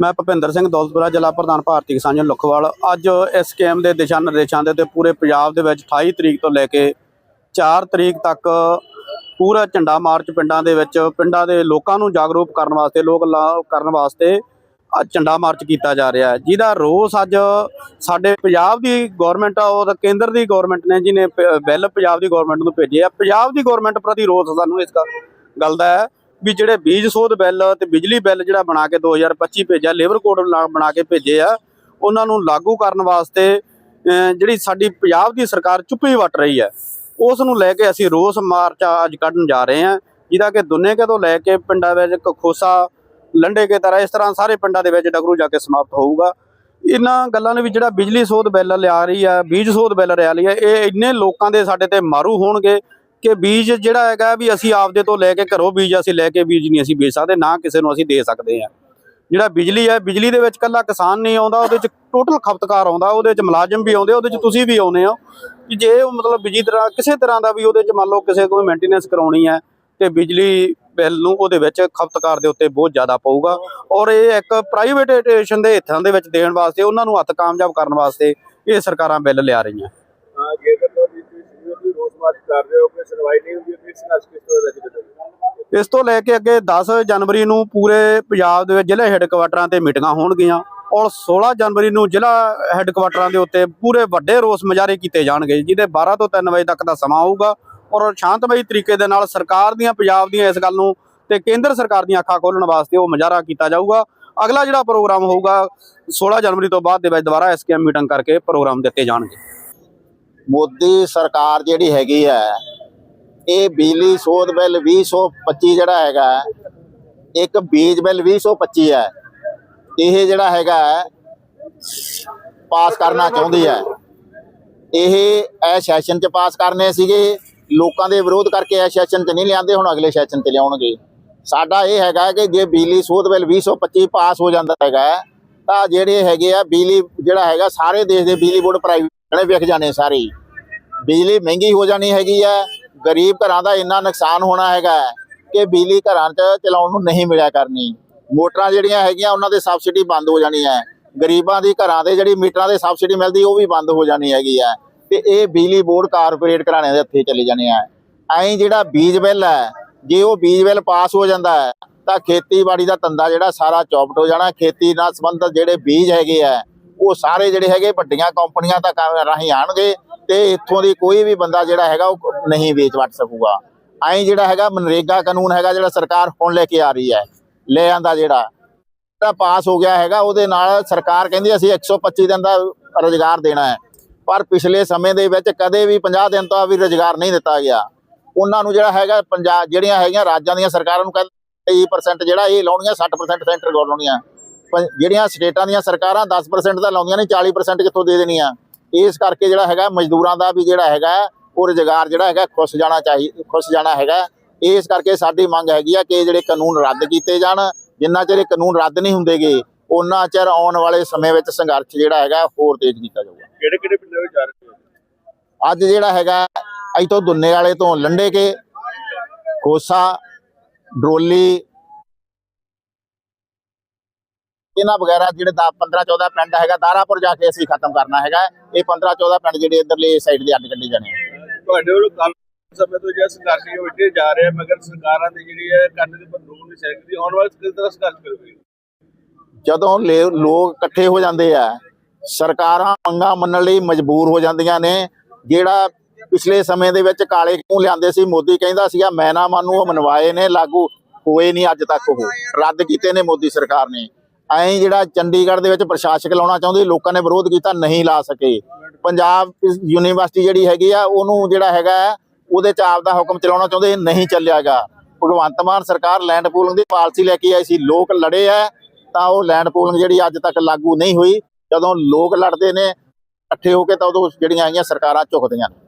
ਮੈਂ ਭੁਪਿੰਦਰ ਸਿੰਘ ਦੌਲਤਪੁਰਾ ਜ਼ਿਲ੍ਹਾ ਪ੍ਰਧਾਨ ਭਾਰਤੀ ਕਿਸਾਨ ਯੂਨੀਅਨ ਲੁੱਖਵਾਲ। ਅੱਜ ਇਸ ਸਕੀਮ ਦੇ ਦਿਸ਼ਾ ਨਿਰਦੇਸ਼ਾਂ ਦੇ ਤੇ ਪੂਰੇ ਪੰਜਾਬ ਦੇ ਵਿੱਚ 28 ਤਰੀਕ ਤੋਂ ਲੈ ਕੇ 4 ਤਰੀਕ ਤੱਕ ਪੂਰਾ ਝੰਡਾ ਮਾਰਚ ਪਿੰਡਾਂ ਦੇ ਵਿੱਚ, ਪਿੰਡਾਂ ਦੇ ਲੋਕਾਂ ਨੂੰ ਜਾਗਰੂਕ ਕਰਨ ਵਾਸਤੇ, ਲੋਕ ਲਾ- ਕਰਨ ਵਾਸਤੇ ਅੱਜ ਝੰਡਾ ਮਾਰਚ ਕੀਤਾ ਜਾ ਰਿਹਾ ਹੈ। ਜਿਹਦਾ ਰੋਸ ਅੱਜ ਸਾਡੇ ਪੰਜਾਬ ਦੀ ਗਵਰਨਮੈਂਟ ਆ, ਉਹ ਕੇਂਦਰ ਦੀ ਗਵਰਨਮੈਂਟ ਨੇ ਜਿਹਨੇ ਪ- ਬਿੱਲ ਪੰਜਾਬ ਦੀ ਗਵਰਨਮੈਂਟ ਨੂੰ ਭੇਜਿਆ। ਪੰਜਾਬ ਦੀ ਗਵਰਨਮੈਂਟ ਪ੍ਰਤੀ ਰੋਸ ਸਾਨੂੰ ਇਸ ਗ- ਗੱਲ ਦਾ ਹੈ ਵੀ ਜਿਹੜੇ ਬੀਜ ਸੋਧ ਬਿੱਲ ਤੇ ਬਿਜਲੀ ਬਿੱਲ ਜਿਹੜਾ ਬਣਾ ਕੇ 2025 ਭੇਜਿਆ, ਲੇਬਰ ਕੋਡ ਬਣਾ ਕੇ ਭੇਜੇ ਆ, ਉਹਨਾਂ ਨੂੰ ਲਾਗੂ ਕਰਨ ਵਾਸਤੇ ਜਿਹੜੀ ਸਾਡੀ ਪੰਜਾਬ ਦੀ ਸਰਕਾਰ ਚੁੱਪੀ ਵੱਟ ਰਹੀ ਹੈ, ਉਸ ਨੂੰ ਲੈ ਕੇ ਅਸੀਂ ਰੋਸ ਮਾਰਚ ਅੱਜ ਕੱਢਣ ਜਾ ਰਹੇ ਹਾਂ, ਜਿਹਦਾ ਕਿ ਦੁਨੇਕੇ ਤੋਂ ਲੈ ਕੇ ਪਿੰਡਾਂ ਵਿੱਚ ਖੋਸਾ ਲੰਡੇ ਕੇ ਤਰ੍ਹਾਂ, ਇਸ ਤਰ੍ਹਾਂ ਸਾਰੇ ਪਿੰਡਾਂ ਦੇ ਵਿੱਚ ਡਗਰੂ ਜਾ ਕੇ ਸਮਾਪਤ ਹੋਊਗਾ। ਇਹਨਾਂ ਗੱਲਾਂ ਨੇ ਵੀ ਜਿਹੜਾ ਬਿਜਲੀ ਸੋਧ ਬਿੱਲ ਲਿਆ ਰਹੀ ਹੈ, ਬੀਜ ਸੋਧ ਬਿੱਲ ਲਿਆ ਰਹੀ ਹੈ, ਇਹ ਇੰਨੇ ਲੋਕਾਂ ਦੇ ਸਾਡੇ ਤੇ ਮਾਰੂ ਹੋਣਗੇ ਕਿ ਬੀਜ ਜਿਹੜਾ ਹੈਗਾ ਵੀ ਅਸੀਂ ਆਪਦੇ ਤੋਂ ਲੈ ਕੇ ਘਰੋਂ ਬੀਜ ਅਸੀਂ ਲੈ ਕੇ ਬੀਜ ਨਹੀਂ ਅਸੀਂ ਵੇਚ ਸਕਦੇ, ਨਾ ਕਿਸੇ ਨੂੰ ਅਸੀਂ ਦੇ ਸਕਦੇ ਹਾਂ। ਜਿਹੜਾ ਬਿਜਲੀ ਹੈ, ਬਿਜਲੀ ਦੇ ਵਿੱਚ ਕੱਲਾ ਕਿਸਾਨ ਨਹੀਂ ਆਉਂਦਾ, ਉਹਦੇ ਵਿੱਚ ਟੋਟਲ ਖਪਤਕਾਰ ਆਉਂਦਾ, ਉਹਦੇ ਵਿੱਚ ਮੁਲਾਜ਼ਮ ਵੀ ਆਉਂਦੇ, ਉਹਦੇ ਵਿੱਚ ਤੁਸੀਂ ਵੀ ਆਉਂਦੇ ਹੋ। ਕਿ ਜੇ ਉਹ ਮਤਲਬ ਬਿਜਲੀ ਤਰ੍ਹਾਂ, ਕਿਸੇ ਤਰ੍ਹਾਂ ਦਾ ਵੀ ਉਹਦੇ ਵਿੱਚ ਮੰਨ ਲਓ ਕਿਸੇ ਕੋਲ ਮੇਨਟੇਨੈਂਸ ਕਰਾਉਣੀ ਹੈ ਤੇ ਬਿਜਲੀ ਬਿੱਲ ਨੂੰ ਉਹਦੇ ਵਿੱਚ ਖਪਤਕਾਰ ਦੇ ਉੱਤੇ ਬਹੁਤ ਜ਼ਿਆਦਾ ਪਊਗਾ। ਔਰ ਇਹ ਇੱਕ ਪ੍ਰਾਈਵੇਟਾਈਜੇਸ਼ਨ ਦੇ ਹਿੱਤਾਂ ਦੇ ਵਿੱਚ ਦੇਣ ਵਾਸਤੇ, ਉਹਨਾਂ ਨੂੰ ਹੱਥ ਕਾਮਯਾਬ ਕਰਨ ਵਾਸਤੇ ਇਹ ਸਰਕਾਰਾਂ ਬਿੱਲ ਲਿਆ ਰਹੀਆਂ। ਤੁਸੀਂ ਕਰ ਰਹੇ ਹੋ, ਕੋਈ ਸੁਣਵਾਈ ਨਹੀਂ ਹੁੰਦੀ, ਫਿਰ ਸੰਘਰਸ਼ ਕਿਸ ਤਰ੍ਹਾਂ ਦਾ ਚੱਲੇਗਾ ਇਸ ਤੋਂ ਲੈ ਕੇ ਅੱਗੇ 10 ਜਨਵਰੀ ਨੂੰ ਪੂਰੇ ਪੰਜਾਬ ਦੇ ਵਿੱਚ ਜ਼ਿਲ੍ਹੇ ਹੈੱਡਕੁਆਟਰਾਂ ਤੇ ਮੀਟਿੰਗਾਂ ਹੋਣਗੀਆਂ ਔਰ 16 ਜਨਵਰੀ ਨੂੰ ਜ਼ਿਲ੍ਹਾ ਹੈੱਡਕੁਆਟਰਾਂ ਦੇ ਉੱਤੇ ਪੂਰੇ ਵੱਡੇ ਰੋਸ ਮੁਜ਼ਾਹਰੇ ਕੀਤੇ ਜਾਣਗੇ, ਜਿਹਦੇ 12 ਤੋਂ 3 ਵਜੇ ਤੱਕ ਦਾ ਸਮਾਂ ਹੋਊਗਾ ਔਰ ਸ਼ਾਂਤਮਈ ਤਰੀਕੇ ਦੇ ਨਾਲ ਸਰਕਾਰ ਦੀਆਂ, ਪੰਜਾਬ ਦੀਆਂ ਇਸ ਗੱਲ ਨੂੰ ਤੇ ਕੇਂਦਰ ਸਰਕਾਰ ਦੀਆਂ ਅੱਖਾਂ ਖੋਲਣ ਵਾਸਤੇ ਉਹ ਮੁਜ਼ਾਹਰਾ ਕੀਤਾ ਜਾਊਗਾ। ਅਗਲਾ ਜਿਹੜਾ ਪ੍ਰੋਗਰਾਮ ਹੋਊਗਾ 16 ਜਨਵਰੀ ਤੋਂ ਬਾਅਦ ਦੇ ਵਿੱਚ ਦੁਬਾਰਾ ਐਸਕੇਐਮ ਮੀਟਿੰਗ ਕਰਕੇ ਪ੍ਰੋਗਰਾਮ ਦਿੱਤੇ ਜਾਣਗੇ। ਮੋਦੀ ਸਰਕਾਰ ਜਿਹੜੀ ਹੈਗੀ ਹੈ, ਇਹ ਬਿਜਲੀ ਸੋਧ ਬਿੱਲ 2025 ਜਿਹੜਾ ਹੈਗਾ, ਇੱਕ ਬੀਜ ਬਿੱਲ 2025 ਹੈ। ਇਹ ਜਿਹੜਾ ਹੈਗਾ, ਪਾਸ ਕਰਨਾ ਚਾਹੁੰਦੀ ਹੈ। ਇਹ ਇਹ ਸੈਸ਼ਨ 'ਚ ਪਾਸ ਕਰਨੇ ਸੀਗੇ। ਲੋਕਾਂ ਦੇ ਵਿਰੋਧ ਕਰਕੇ ਇਹ ਸੈਸ਼ਨ 'ਚ ਨਹੀਂ ਲਿਆਂਦੇ, ਹੁਣ ਅਗਲੇ ਸੈਸ਼ਨ 'ਚ ਲਿਆਉਣਗੇ। ਸਾਡਾ ਇਹ ਹੈਗਾ ਕਿ ਜੇ ਬਿਜਲੀ ਸੋਧ ਬਿੱਲ 2025 ਪਾਸ ਹੋ ਜਾਂਦਾ ਹੈਗਾ, ਤਾਂ ਜਿਹੜੇ ਹੈਗੇ ਆ ਬਿਜਲੀ ਜਿਹੜਾ ਹੈਗਾ, ਸਾਰੇ ਦੇਸ਼ ਦੇ ਬਿਜਲੀ ਬੋਰਡ ਪ੍ਰਾਈਵੇਟ ਵਿਕ ਜਾਣੇ ਸਾਰੇ। ਬਿਜਲੀ ਮਹਿੰਗੀ ਹੋ ਜਾਣੀ ਹੈਗੀ ਹੈ ਗਰੀਬ ਘਰਾਂ ਦਾ ਇੰਨਾ ਨੁਕਸਾਨ ਹੋਣਾ ਹੈਗਾ ਹੈ ਕਿ ਬਿਜਲੀ ਘਰਾਂ 'ਚ ਚਲਾਉਣ ਨੂੰ ਨਹੀਂ ਮਿਲਿਆ ਕਰਨੀ। ਮੋਟਰਾਂ ਜਿਹੜੀਆਂ ਹੈਗੀਆਂ, ਉਹਨਾਂ ਦੇ ਸਬਸਿਡੀ ਬੰਦ ਹੋ ਜਾਣੀ ਹੈ ਗਰੀਬਾਂ ਦੀ ਘਰਾਂ ਦੇ ਜਿਹੜੀ ਮੀਟਰਾਂ ਦੇ ਸਬਸਿਡੀ ਮਿਲਦੀ, ਉਹ ਵੀ ਬੰਦ ਹੋ ਜਾਣੀ ਹੈਗੀ ਹੈ ਤੇ ਇਹ ਬਿਜਲੀ ਬੋਰਡ ਕਾਰਪੋਰੇਟ ਘਰਾਣਿਆਂ ਦੇ ਹੱਥੇ ਚਲੇ ਜਾਣੇ ਆ ਐਂ ਜਿਹੜਾ ਬੀਜ ਬਿੱਲ ਹੈ ਜੇ ਉਹ ਬੀਜ ਬਿੱਲ ਪਾਸ ਹੋ ਜਾਂਦਾ ਹੈ ਤਾਂ ਖੇਤੀਬਾੜੀ ਦਾ ਧੰਦਾ ਜਿਹੜਾ ਸਾਰਾ ਚੌਪਟ ਹੋ ਜਾਣਾ। ਖੇਤੀ ਨਾਲ ਸੰਬੰਧਿਤ ਜਿਹੜੇ ਬੀਜ ਹੈਗੇ ਆ ਉਹ ਸਾਰੇ ਜਿਹੜੇ ਹੈਗੇ ਵੱਡੀਆਂ ਕੰਪਨੀਆਂ ਤੱਕ ਰਾਹੀਂ ਆਣਗੇ ਤੇ ਇੱਥੋਂ ਦੀ ਕੋਈ ਵੀ ਬੰਦਾ ਜਿਹੜਾ ਹੈਗਾ ਉਹ ਨਹੀਂ ਵੇਚ ਵਟ ਸਕੂਗਾ। ਐਂ ਜਿਹੜਾ ਹੈਗਾ ਮਨਰੇਗਾ ਕਾਨੂੰਨ ਹੈਗਾ ਜਿਹੜਾ ਸਰਕਾਰ ਹੁਣ ਲੈ ਕੇ ਆ ਰਹੀ ਹੈ, ਲੈ ਆਂਦਾ ਜਿਹੜਾ। ਜਿਹੜਾ ਪਾਸ ਹੋ ਗਿਆ ਹੈਗਾ ਉਹਦੇ ਨਾਲ ਸਰਕਾਰ ਕਹਿੰਦੀ ਅਸੀਂ 125 ਦਿਨ ਦਾ ਰੋਜ਼ਗਾਰ ਦੇਣਾ ਹੈ। ਪਰ ਪਿਛਲੇ ਸਮੇਂ ਦੇ ਵਿੱਚ ਕਦੇ ਵੀ 50 ਦਿਨ ਤੋਂ ਵੀ ਰੋਜ਼ਗਾਰ ਨਹੀਂ ਦਿੱਤਾ ਗਿਆ। ਉਹਨਾਂ ਨੂੰ ਜਿਹੜਾ ਹੈਗਾ ਪੰਜਾਬ ਜਿਹੜੀਆਂ ਹੈਗੀਆਂ ਰਾਜਾਂ ਦੀਆਂ ਸਰਕਾਰਾਂ ਨੂੰ ਕਹਿੰਦੇ 23% ਜਿਹੜਾ ਇਹ ਲਾਉਣੀਆਂ 60% ਸੈਂਟਰ ਗੌਰ ਲਾਉਣੀਆਂ। ਜਿਹੜੀਆਂ ਸਟੇਟਾਂ ਦੀਆਂ ਸਰਕਾਰਾਂ 10% ਦਾ ਲਾਉਂਦੀਆਂ ਨੇ 40% ਕਿੱਥੋਂ ਦੇ ਦੇਣੀਆਂ? ਇਸ ਕਰਕੇ ਜਿਹੜਾ ਹੈਗਾ ਮਜ਼ਦੂਰਾਂ ਦਾ ਵੀ ਜਿਹੜਾ ਹੈਗਾ ਉਹ ਰੁਜ਼ਗਾਰ ਜਿਹੜਾ ਹੈਗਾ ਖੁੱਸ ਜਾਣਾ ਚਾਹੀਦਾ ਖੁੱਸ ਜਾਣਾ ਹੈਗਾ। ਇਸ ਕਰਕੇ ਸਾਡੀ ਮੰਗ ਹੈਗੀ ਆ ਕਿ ਜਿਹੜੇ ਕਾਨੂੰਨ ਰੱਦ ਕੀਤੇ ਜਾਣ ਜਿੰਨਾ ਚਿਰ ਇਹ ਕਾਨੂੰਨ ਰੱਦ ਨਹੀਂ ਹੁੰਦੇਗੇ ਉਹਨਾਂ ਚਿਰ ਆਉਣ ਵਾਲੇ ਸਮੇਂ ਵਿੱਚ ਸੰਘਰਸ਼ ਜਿਹੜਾ ਹੈਗਾ ਹੋਰ ਤੇਜ਼ ਕੀਤਾ ਜਾਊਗਾ। ਕਿਹੜੇ ਕਿਹੜੇ ਪਿੰਡਾਂ ਵਿੱਚ ਜਾ ਰਹੇ ਹੋ? ਅੱਜ ਜਿਹੜਾ ਹੈਗਾ ਅੱਜ ਤੋਂ ਦੁੰਨੇ ਵਾਲੇ ਤੋਂ ਲੰਡੇ ਕੇ ਖੋਸਾ ਡਰੋਲੀ ਇਹਨਾਂ ਵਗੈਰਾ ਜਿਹੜੇ 15 14 ਪਿੰਡ ਹੈਗਾ ਦਾਰਾਪੁਰ ਜਾ ਕੇ ਅਸੀਂ ਖਤਮ ਕਰਨਾ ਹੈਗਾ। ਇਹ 15 14 ਪਿੰਡ ਜਿਹੜੇ ਇਧਰਲੇ ਸਾਈਡ ਦੇ ਅੱਡ ਕੱਢੇ ਜਾਣੇ। ਤੁਹਾਡੇ ਵੱਲੋਂ ਕਾਫੀ ਸਮੇਂ ਤੋਂ ਜਿਹੜਾ ਸੰਘਰਸ਼ ਵਿੱਢੇ ਜਾ ਰਿਹਾ ਮਗਰ ਸਰਕਾਰਾਂ ਦੀ ਜਿਹੜੀ ਹੈ ਕੰਨ ਦੇ ਰੋਣ ਨਹੀਂ ਸਕਦੀ ਆਉਣ ਵਾਲੇ ਕਿਸ ਤਰ੍ਹਾਂ ਸੰਘਰਸ਼ ਕਰੋਗੇ? ਜਦੋਂ ਲੋਕ ਇਕੱਠੇ ਹੋ ਜਾਂਦੇ ਆ ਸਰਕਾਰਾਂ ਮੰਗਾਂ ਮੰਨਣ ਲਈ ਮਜਬੂਰ ਹੋ ਜਾਂਦੀਆਂ ਨੇ। ਜਿਹੜਾ ਪਿਛਲੇ ਸਮੇਂ ਦੇ ਵਿੱਚ ਕਾਲੇ ਕਿਉਂ ਲਿਆਂਦੇ ਸੀ ਮੋਦੀ ਕਹਿੰਦਾ ਸੀਗਾ ਮੈਂ ਨਾ ਮੰਨੂ ਉਹ ਮਨਵਾਏ ਨੇ ਲਾਗੂ ਹੋਏ ਨਹੀਂ ਅੱਜ ਤੱਕ ਉਹ। ਰੱਦ ਕੀਤੇ ਨੇ ਮੋਦੀ ਸਰਕਾਰ ਨੇ। ਐਂ ਜਿਹੜਾ ਚੰਡੀਗੜ੍ਹ ਦੇ ਵਿੱਚ ਪ੍ਰਸ਼ਾਸਕ ਲਾਉਣਾ ਚਾਹੁੰਦੇ, ਲੋਕਾਂ ਨੇ ਵਿਰੋਧ ਕੀਤਾ, ਨਹੀਂ ਲਾ ਸਕੇ। ਪੰਜਾਬ ਯੂਨੀਵਰਸਿਟੀ ਜਿਹੜੀ ਹੈਗੀ ਆ, ਉਹਨੂੰ ਜਿਹੜਾ ਹੈਗਾ ਉਹਦੇ ਚ ਆਪ ਦਾ ਹੁਕਮ ਚਲਾਉਣਾ ਚਾਹੁੰਦੇ, ਨਹੀਂ ਚੱਲਿਆਗਾ। ਭਗਵੰਤ ਮਾਨ ਸਰਕਾਰ ਲੈਂਡ ਪੂਲਿੰਗ ਦੀ ਪਾਲਿਸੀ ਲੈ ਕੇ ਆਈ ਸੀ, ਲੋਕ ਲੜੇ ਆ, ਤਾਂ ਉਹ ਲੈਂਡ ਪੂਲਿੰਗ ਜਿਹੜੀ ਅੱਜ ਤੱਕ ਲਾਗੂ ਨਹੀਂ ਹੋਈ। ਜਦੋਂ ਲੋਕ ਲੜਦੇ ਨੇ, ਇਕੱਠੇ ਹੋ ਕੇ ਤਾਂ ਉਦੋਂ ਜਿਹੜੀਆਂ ਆਈਆਂ ਸਰਕਾਰਾਂ ਝੁਕਦੀਆਂ। ਨੇ